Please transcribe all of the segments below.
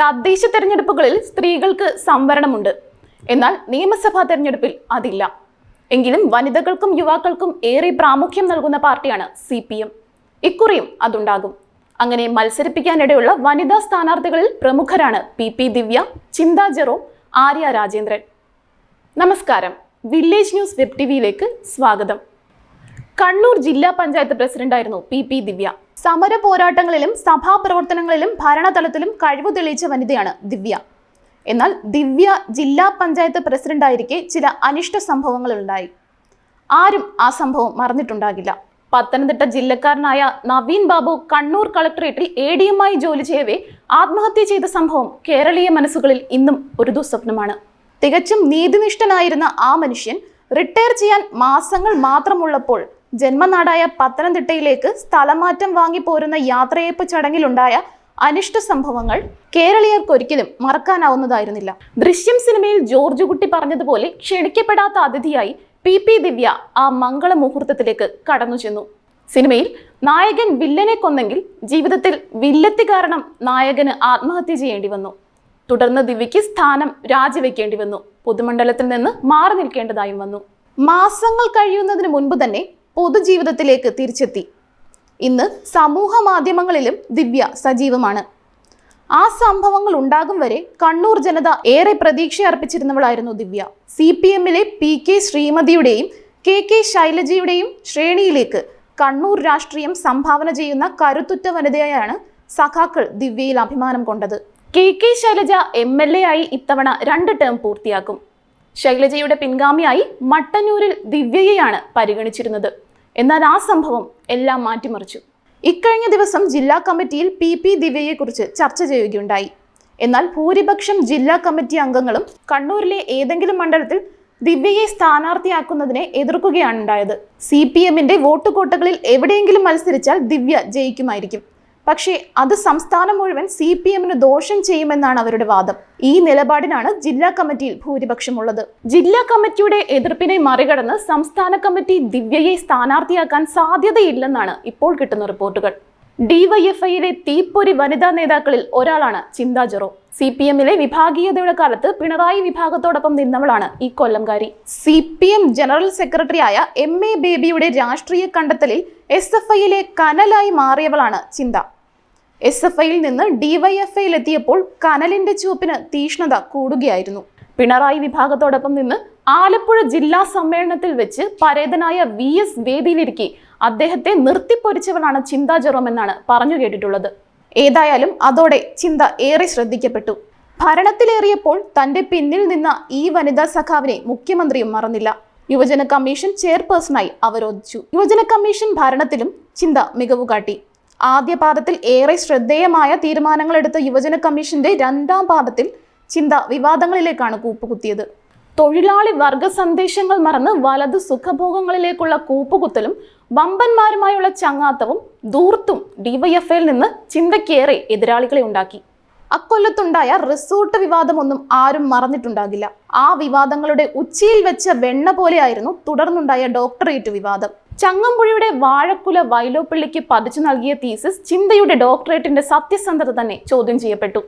തദ്ദേശ തെരഞ്ഞെടുപ്പുകളിൽ സ്ത്രീകൾക്ക് സംവരണമുണ്ട്. എന്നാൽ നിയമസഭാ തെരഞ്ഞെടുപ്പിൽ അതില്ല. എങ്കിലും വനിതകൾക്കും യുവാക്കൾക്കും ഏറെ പ്രാമുഖ്യം നൽകുന്ന പാർട്ടിയാണ് സി പി എം. ഇക്കുറിയും അതുണ്ടാകും. അങ്ങനെ മത്സരിപ്പിക്കാനിടയുള്ള വനിതാ സ്ഥാനാർത്ഥികളിൽ പ്രമുഖരാണ് പി പി ദിവ്യ ചിന്താ ജെറോ ആര്യ രാജേന്ദ്രൻ. നമസ്കാരം. വില്ലേജ് ന്യൂസ് വെബ് ടിവിയിലേക്ക് സ്വാഗതം. കണ്ണൂർ ജില്ലാ പഞ്ചായത്ത് പ്രസിഡന്റായിരുന്നു പി പി ദിവ്യ. സമര പോരാട്ടങ്ങളിലും സഭാ പ്രവർത്തനങ്ങളിലും ഭരണതലത്തിലും കഴിവ് തെളിയിച്ച വനിതയാണ് ദിവ്യ. എന്നാൽ ദിവ്യ ജില്ലാ പഞ്ചായത്ത് പ്രസിഡന്റായിരിക്കെ ചില അനിഷ്ട സംഭവങ്ങൾ ഉണ്ടായി ആരും ആ സംഭവം മറന്നിട്ടുണ്ടാകില്ല. പത്തനംതിട്ട ജില്ലക്കാരനായ നവീൻ ബാബു കണ്ണൂർ കളക്ടറേറ്റിൽ എ ഡി എമ്മായി ജോലി ചെയ്യവേ ആത്മഹത്യ ചെയ്ത സംഭവം കേരളീയ മനസ്സുകളിൽ ഇന്നും ഒരു ദുസ്വപ്നമാണ്. തികച്ചും നീതിനിഷ്ഠനായിരുന്ന ആ മനുഷ്യൻ റിട്ടയർ ചെയ്യാൻ മാസങ്ങൾ മാത്രമുള്ളപ്പോൾ ജന്മനാടായ പത്തനംതിട്ടയിലേക്ക് സ്ഥലമാറ്റം വാങ്ങി പോരുന്ന യാത്രയയപ്പ് ചടങ്ങിലുണ്ടായ അനിഷ്ട സംഭവങ്ങൾ കേരളീയർക്കൊരിക്കലും മറക്കാനാവുന്നതായിരുന്നില്ല. ദൃശ്യം സിനിമയിൽ ജോർജ് കുട്ടി പറഞ്ഞതുപോലെ ക്ഷണിക്കപ്പെടാത്ത അതിഥിയായി പി പി ദിവ്യ ആ മംഗള മുഹൂർത്തത്തിലേക്ക് കടന്നു ചെന്നു. സിനിമയിൽ നായകൻ വില്ലനെ കൊന്നെങ്കിൽ ജീവിതത്തിൽ വില്ലത്തി കാരണം നായകന് ആത്മഹത്യ ചെയ്യേണ്ടി വന്നു. തുടർന്ന് ദിവ്യയ്ക്ക് സ്ഥാനം രാജിവെക്കേണ്ടി വന്നു. പൊതുമണ്ഡലത്തിൽ നിന്ന് മാറി നിൽക്കേണ്ടതായും വന്നു. മാസങ്ങൾ കഴിയുന്നതിന് മുൻപ് തന്നെ പൊതുജീവിതത്തിലേക്ക് തിരിച്ചെത്തി. ഇന്ന് സമൂഹ മാധ്യമങ്ങളിലും ദിവ്യ സജീവമാണ്. ആ സംഭവങ്ങൾ ഉണ്ടാകും വരെ കണ്ണൂർ ജനത ഏറെ പ്രതീക്ഷ അർപ്പിച്ചിരുന്നവളായിരുന്നു ദിവ്യ. സി പി എമ്മിലെ പി കെ ശ്രീമതിയുടെയും കെ കെ ശൈലജയുടെയും ശ്രേണിയിലേക്ക് കണ്ണൂർ രാഷ്ട്രീയം സംഭാവന ചെയ്യുന്ന കരുത്തുറ്റ വനിതയായാണ് സഖാക്കൾ ദിവ്യയിൽ അഭിമാനം കൊണ്ടത്. K K Shailaja M L A ആയി ഇത്തവണ രണ്ട് ടേം പൂർത്തിയാക്കും. ശൈലജയുടെ പിൻഗാമിയായി മട്ടന്നൂരിൽ ദിവ്യയെയാണ് പരിഗണിച്ചിരുന്നത്. എന്നാൽ ആ സംഭവം എല്ലാം മാറ്റിമറിച്ചു. ഇക്കഴിഞ്ഞ ദിവസം ജില്ലാ കമ്മിറ്റിയിൽ പി പി ദിവ്യയെക്കുറിച്ച് ചർച്ച ചെയ്യുകയുണ്ടായി. എന്നാൽ ഭൂരിപക്ഷം ജില്ലാ കമ്മിറ്റി അംഗങ്ങളും കണ്ണൂരിലെ ഏതെങ്കിലും മണ്ഡലത്തിൽ ദിവ്യയെ സ്ഥാനാർത്ഥിയാക്കുന്നതിനെ എതിർക്കുകയാണ് ഉണ്ടായത് സി പി എമ്മിന്റെ വോട്ടുകോട്ടകളിൽ എവിടെയെങ്കിലും മത്സരിച്ചാൽ ദിവ്യ ജയിക്കുമായിരിക്കും. പക്ഷേ അത് സംസ്ഥാനം മുഴുവൻ സി പി എമ്മിന് ദോഷം ചെയ്യുമെന്നാണ് അവരുടെ വാദം. ഈ നിലപാടിനാണ് ജില്ലാ കമ്മിറ്റിയിൽ ഭൂരിപക്ഷമുള്ളത്. ജില്ലാ കമ്മിറ്റിയുടെ എതിർപ്പിനെ മറികടന്ന് സംസ്ഥാന കമ്മിറ്റി ദിവ്യയെ സ്ഥാനാർത്ഥിയാക്കാൻ സാധ്യതയില്ലെന്നാണ് ഇപ്പോൾ കിട്ടുന്ന റിപ്പോർട്ടുകൾ. ഡിവൈഎഫ്ഐയിലെ തീപ്പൊരി വനിതാ നേതാക്കളിൽ ഒരാളാണ് ചിന്താ ജെറോ. സി പി എമ്മിലെ വിഭാഗീയതയുടെ കാലത്ത് പിണറായി വിഭാഗത്തോടൊപ്പം നിന്നവളാണ് ഈ കൊല്ലംകാരി. സി പി എം ജനറൽ സെക്രട്ടറിയായ എം എ ബേബിയുടെ രാഷ്ട്രീയ കണ്ടെത്തലിൽ എസ് എഫ് ഐയിലെ കനലായി മാറിയവളാണ് ചിന്ത. എസ് എഫ് ഐയിൽ നിന്ന് ഡിവൈഎഫ്ഐയിൽ എത്തിയപ്പോൾ കനലിന്റെ ചുവപ്പിന് തീഷ്ണത കൂടുകയായിരുന്നു. പിണറായി വിഭാഗത്തോടൊപ്പം നിന്ന് ആലപ്പുഴ ജില്ലാ സമ്മേളനത്തിൽ വെച്ച് പരേതനായ വി എസ് വേദിയിലിരിക്കെ അദ്ദേഹത്തെ നിർത്തിപ്പൊരിച്ചവനാണ് ചിന്താ ജെറോം എന്നാണ് പറഞ്ഞു കേട്ടിട്ടുള്ളത്. ഏതായാലും അതോടെ ചിന്ത ഏറെ ശ്രദ്ധിക്കപ്പെട്ടു. ഭരണത്തിലേറിയപ്പോൾ തന്റെ പിന്നിൽ നിന്ന ഈ വനിതാ സഖാവിനെ മുഖ്യമന്ത്രിയും മറന്നില്ല. യുവജന കമ്മീഷൻ ചെയർപേഴ്സണായി അവരോധിച്ചു. യുവജന കമ്മീഷൻ ഭരണത്തിലും ചിന്ത മികവ് കാട്ടി ആദ്യ പാദത്തിൽ ഏറെ ശ്രദ്ധേയമായ തീരുമാനങ്ങൾ എടുത്ത യുവജന കമ്മീഷന്റെ രണ്ടാം പാദത്തിൽ ചിന്ത വിവാദങ്ങളിലേക്കാണ് കൂപ്പുകുത്തിയത്. തൊഴിലാളി വർഗ സന്ദേശങ്ങൾ മറന്ന് വലത് സുഖഭോഗങ്ങളിലേക്കുള്ള കൂപ്പുകുത്തലും വമ്പന്മാരുമായുള്ള ചങ്ങാത്തവും ദൂർത്തും ഡിവൈഎഫ്ഐയിൽ നിന്ന് ചിന്തയ്ക്കേറെ എതിരാളികളെ ഉണ്ടാക്കി. അക്കൊല്ലത്തുണ്ടായ റിസോർട്ട് വിവാദമൊന്നും ആരും മറന്നിട്ടുണ്ടാകില്ല. ആ വിവാദങ്ങളുടെ ഉച്ചിയിൽ വെച്ച വെണ്ണ പോലെയായിരുന്നു തുടർന്നുണ്ടായ ഡോക്ടറേറ്റ് വിവാദം. ചങ്ങമ്പുഴയുടെ വാഴക്കുല വൈലോപ്പിള്ളിക്ക് പതിച്ചു നൽകിയ തീസിസ് ചിന്തയുടെ ഡോക്ടറേറ്റിന്റെ സത്യസന്ധത തന്നെ ചോദ്യം ചെയ്യപ്പെട്ടു.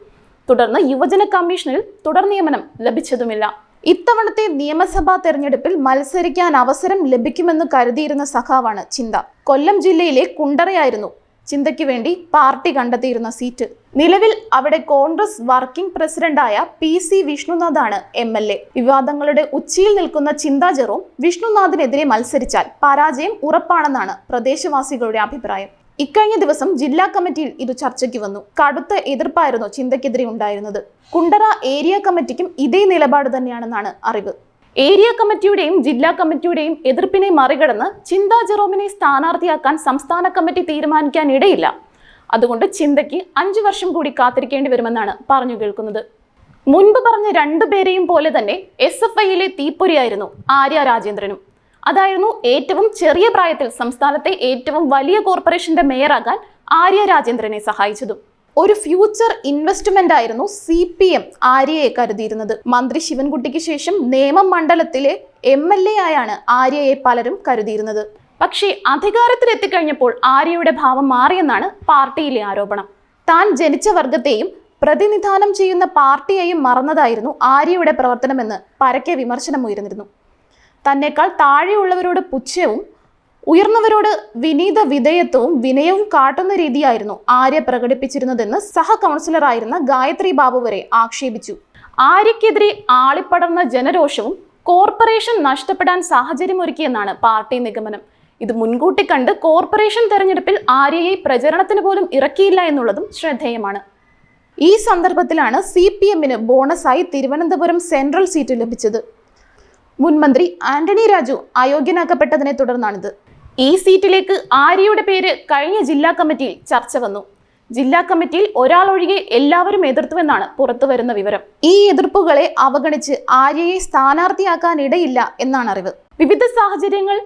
തുടർന്ന് യുവജന കമ്മീഷനിൽ തുടർ നിയമനം ലഭിച്ചതുമില്ല. ഇത്തവണത്തെ നിയമസഭാ തെരഞ്ഞെടുപ്പിൽ മത്സരിക്കാൻ അവസരം ലഭിക്കുമെന്ന് കരുതിയിരുന്ന സഖാവാണ് ചിന്ത. കൊല്ലം ജില്ലയിലെ കുണ്ടറയായിരുന്നു ചിന്തയ്ക്ക് വേണ്ടി പാർട്ടി കണ്ടെത്തിയിരുന്ന സീറ്റ്. നിലവിൽ അവിടെ കോൺഗ്രസ് വർക്കിംഗ് പ്രസിഡന്റായ പി സി വിഷ്ണുനാഥാണ് എം എൽ എ. വിവാദങ്ങളുടെ ഉച്ചിയിൽ നിൽക്കുന്ന ചിന്താ ജെറോം വിഷ്ണുനാഥിനെതിരെ മത്സരിച്ചാൽ പരാജയം ഉറപ്പാണെന്നാണ് പ്രദേശവാസികളുടെ അഭിപ്രായം. ഇക്കഴിഞ്ഞ ദിവസം ജില്ലാ കമ്മിറ്റിയിൽ ഇത് ചർച്ചയ്ക്ക് വന്നു. കടുത്ത എതിർപ്പായിരുന്നു ചിന്തയ്ക്കെതിരെ ഉണ്ടായിരുന്നത്. കുണ്ടറ ഏരിയ കമ്മിറ്റിക്കും ഇതേ നിലപാട് തന്നെയാണെന്നാണ് അറിവ്. ഏരിയ കമ്മിറ്റിയുടെയും ജില്ലാ കമ്മിറ്റിയുടെയും എതിർപ്പിനെ മറികടന്ന് ചിന്താ ജെറോമിനെ സ്ഥാനാർത്ഥിയാക്കാൻ സംസ്ഥാന കമ്മിറ്റി തീരുമാനിക്കാൻ ഇടയില്ല അതുകൊണ്ട് ചിന്തയ്ക്ക് അഞ്ചു വർഷം കൂടി കാത്തിരിക്കേണ്ടി വരുമെന്നാണ് പറഞ്ഞു കേൾക്കുന്നത്. മുൻപ് പറഞ്ഞ രണ്ടുപേരെയും പോലെ തന്നെ എസ് എഫ് ഐയിലെ തീപ്പൊരിയായിരുന്നു ആര്യ രാജേന്ദ്രനും. അതായിരുന്നു ഏറ്റവും ചെറിയ പ്രായത്തിൽ സംസ്ഥാനത്തെ ഏറ്റവും വലിയ കോർപ്പറേഷന്റെ മേയറാകാൻ ആര്യ രാജേന്ദ്രനെ സഹായിച്ചതും. ഒരു ഫ്യൂച്ചർ ഇൻവെസ്റ്റ്മെന്റ് ആയിരുന്നു സി പി എം ആര്യയെ കരുതിയിരുന്നത്. മന്ത്രി ശിവൻകുട്ടിക്ക് ശേഷം നേമം മണ്ഡലത്തിലെ എം എൽ എ ആയാണ് ആര്യയെ പലരും കരുതിയിരുന്നത്. പക്ഷേ അധികാരത്തിലെത്തിക്കഴിഞ്ഞപ്പോൾ ആര്യയുടെ ഭാവം മാറിയെന്നാണ് പാർട്ടിയിലെ ആരോപണം. താൻ ജനിച്ച വർഗത്തെയും പ്രതിനിധാനം ചെയ്യുന്ന പാർട്ടിയെയും മറന്നതായിരുന്നു ആര്യയുടെ പ്രവർത്തനമെന്ന് പരക്കെ വിമർശനം ഉയർന്നിരുന്നു തന്നെക്കാൾ താഴെയുള്ളവരോട് പുച്ഛവും ഉയർന്നവരോട് വിനീത വിധേയത്വവും വിനയവും കാട്ടുന്ന രീതിയായിരുന്നു ആര്യ പ്രകടിപ്പിച്ചിരുന്നതെന്ന് സഹ കൗൺസിലറായിരുന്ന ഗായത്രി ബാബു വരെ ആക്ഷേപിച്ചു. ആര്യക്കെതിരെ ആളിപ്പടർന്ന ജനരോഷവും കോർപ്പറേഷൻ നഷ്ടപ്പെടാൻ സാഹചര്യമൊരുക്കിയെന്നാണ് പാർട്ടി നിഗമനം. ഇത് മുൻകൂട്ടി കണ്ട് കോർപ്പറേഷൻ തെരഞ്ഞെടുപ്പിൽ ആര്യയെ പ്രചരണത്തിന് പോലും ഇറക്കിയില്ല എന്നുള്ളതും ശ്രദ്ധേയമാണ്. ഈ സന്ദർഭത്തിലാണ് സി പി എമ്മിന് ബോണസായി തിരുവനന്തപുരം സെൻട്രൽ സീറ്റ് ലഭിച്ചത്. മുൻമന്ത്രി ആന്റണി രാജു അയോഗ്യനാക്കപ്പെട്ടതിനെ തുടർന്നാണിത്. ഈ സീറ്റിലേക്ക് ആര്യയുടെ പേര് കഴിഞ്ഞ ജില്ലാ കമ്മിറ്റിയിൽ ചർച്ച വന്നു. ജില്ലാ കമ്മിറ്റിയിൽ ഒരാൾ എല്ലാവരും എതിർത്തുവെന്നാണ് പുറത്തു വരുന്ന വിവരം. ഈ എതിർപ്പുകളെ അവഗണിച്ച് ആര്യയെ സ്ഥാനാർത്ഥിയാക്കാനിടയില്ല എന്നാണ് അറിവ്. വിവിധ സാഹചര്യങ്ങൾ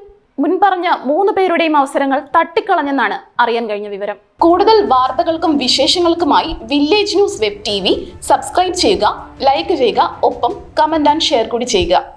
മുൻപറഞ്ഞ മൂന്ന് പേരുടെയും അവസരങ്ങൾ തട്ടിക്കളഞ്ഞെന്നാണ് അറിയാൻ കഴിഞ്ഞ വിവരം. കൂടുതൽ വാർത്തകൾക്കും വിശേഷങ്ങൾക്കുമായി village news web T subscribe ചെയ്യുക ലൈക്ക് ചെയ്യുക ഒപ്പം കമന്റ് ആൻഡ് ഷെയർ കൂടി ചെയ്യുക.